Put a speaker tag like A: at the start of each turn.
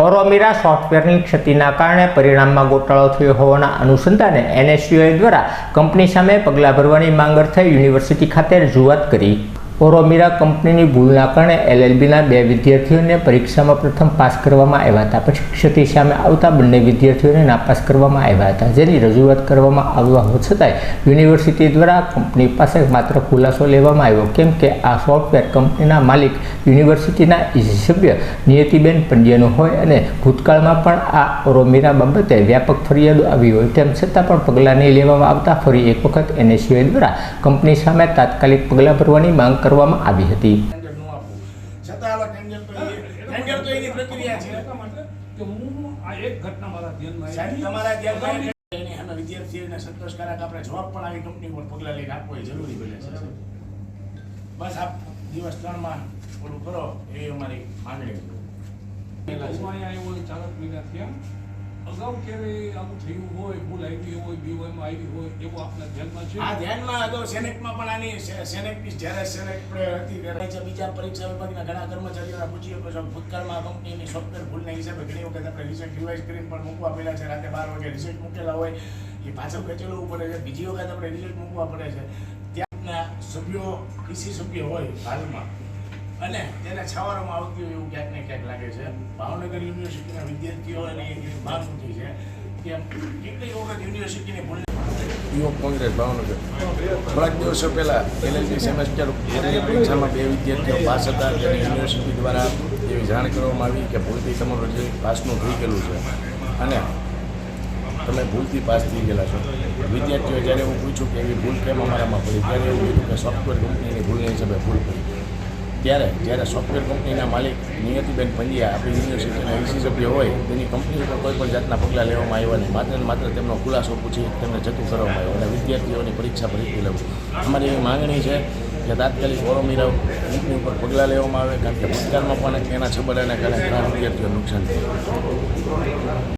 A: ઓરોમીરા સોફ્ટવેરની ક્ષતિના કારણે પરિણામમાં ગોટાળો થયો હોવાના અનુસંધાને એનએસયુઆઈ દ્વારા કંપની સામે પગલાં ભરવાની માંગ અર્થે યુનિવર્સિટી ખાતે રજૂઆત કરી. ઓરોમીરા કંપનીની ભૂલના કારણે એલએલબીના બે વિદ્યાર્થીઓને પરીક્ષામાં પ્રથમ પાસ કરવામાં આવ્યા હતા. પછી ક્ષતિ સામે આવતા બંને વિદ્યાર્થીઓને નાપાસ કરવામાં આવ્યા હતા. જેની રજૂઆત કરવામાં આવ્યા હોવા છતાંય યુનિવર્સિટી દ્વારા કંપની પાસે માત્ર ખુલાસો લેવામાં આવ્યો. કેમ કે આ સોફ્ટવેર કંપનીના માલિક યુનિવર્સિટીના સભ્ય નિયતિબેન પંડ્યાનો હોય અને ભૂતકાળમાં પણ આ ઓરોમીરા બાબતે વ્યાપક ફરિયાદો આવી હોય તેમ છતાં પણ પગલાં નહીં લેવામાં આવતા ફરી એક વખત એનએસયુઆઈ દ્વારા કંપની સામે તાત્કાલિક પગલાં ભરવાની માંગ કરવામાં આવી હતી.
B: ટેન્ડરનું આપવું છતાં આવા ટેન્ડર તો એ- ટેન્ડર તો એની પ્રક્રિયા છે.
C: એટલા માટે કે હું આ એક ઘટના મારા ધ્યાનમાં
B: સાહેબ
C: આવી.
B: તમારા ધ્યાનમાં એ- એની સામે વિદ્યાર્થીઓને સંતોષકારક આપણે જવાબ પણ આવી કંપની પર પગલાં લઈને આપવો એ જરૂરી બને છે બસ આપ દિવસ ત્રણમાં ઓલું કરો એ અમારી માંગણી
C: ચાલક મહિના થયા. અગાઉ ક્યારે આવું થયું હોય, ભૂલ આવી હોય બીઓએમાં આવી હોય, એવું આપના ધ્યાનમાં છે?
B: આ ધ્યાનમાં અગાઉ સેનેટમાં પણ આની સેનેટની જ્યારે સેનેટ હતી, ત્યારે બીજા પરીક્ષા વિભાગના ઘણા કર્મચારીઓને પૂછીએ કે ભૂતકાળમાં કંપનીની સોફ્ટવેર ભૂલના હિસાબે ઘણી વખત આપણે રિઝલ્ટ રિવાઇઝ કરીને પણ મૂકવા પડ્યા છે. રાતે બાર વાગે રિઝલ્ટ મૂકેલા હોય, એ પાછળ ખેંચેલવું પડે છે. બીજી વખત આપણે રિઝલ્ટ મૂકવા પડે છે. ત્યાંના સભ્યો ઈસી સભ્ય હોય, હાલમાં. અને તેને છાવવામાં આવતી હોય એવું ક્યાંક ને ક્યાંક લાગે છે. ભાવનગર યુનિવર્સિટીના વિદ્યાર્થીઓ અને એની માંગ ઊઠી છે, કે કેટલીક વખત યુનિવર્સિટીની ભૂલ
D: યુવક કોંગ્રેસ, ભાવનગર. થોડાક દિવસો પહેલાં એલએલબી સેમેસ્ટર એની પરીક્ષામાં બે વિદ્યાર્થીઓ પાસ હતા તેને યુનિવર્સિટી દ્વારા એવી જાણ કરવામાં આવી કે ભૂલથી તમારું જે પાસનું થઈ ગયેલું છે. અને તમે ભૂલથી પાસ થઈ ગયેલા છો. વિદ્યાર્થીઓ જ્યારે હું પૂછું કે એવી ભૂલ કેમ અમારામાં પડી, ત્યારે એવું કીધું કે સોફ્ટવેર કંપનીની ભૂલના હિસાબે ભૂલ પડી. ત્યારે જ્યારે સોફ્ટવેર કંપનીના માલિક નિયતિબેન પંડ્યા આપણી યુનિવર્સિટીના ઈસી સભ્ય હોય, તેની કંપની ઉપર કોઈ પણ જાતના પગલાં લેવામાં આવ્યા નહીં. માત્ર ને માત્ર તેમનો ખુલાસો પૂછી, તેમને જતું કરવામાં આવ્યો અને વિદ્યાર્થીઓની પરીક્ષા ફરીથી લેવું અમારી એવી માંગણી છે કે તાત્કાલિક ઓરોમીરા કંપની ઉપર પગલાં લેવામાં આવે, કારણ કે ભૂતકાળમાં પણ એના છબડાને કારણે ઘણા વિદ્યાર્થીઓ નુકસાન થયું.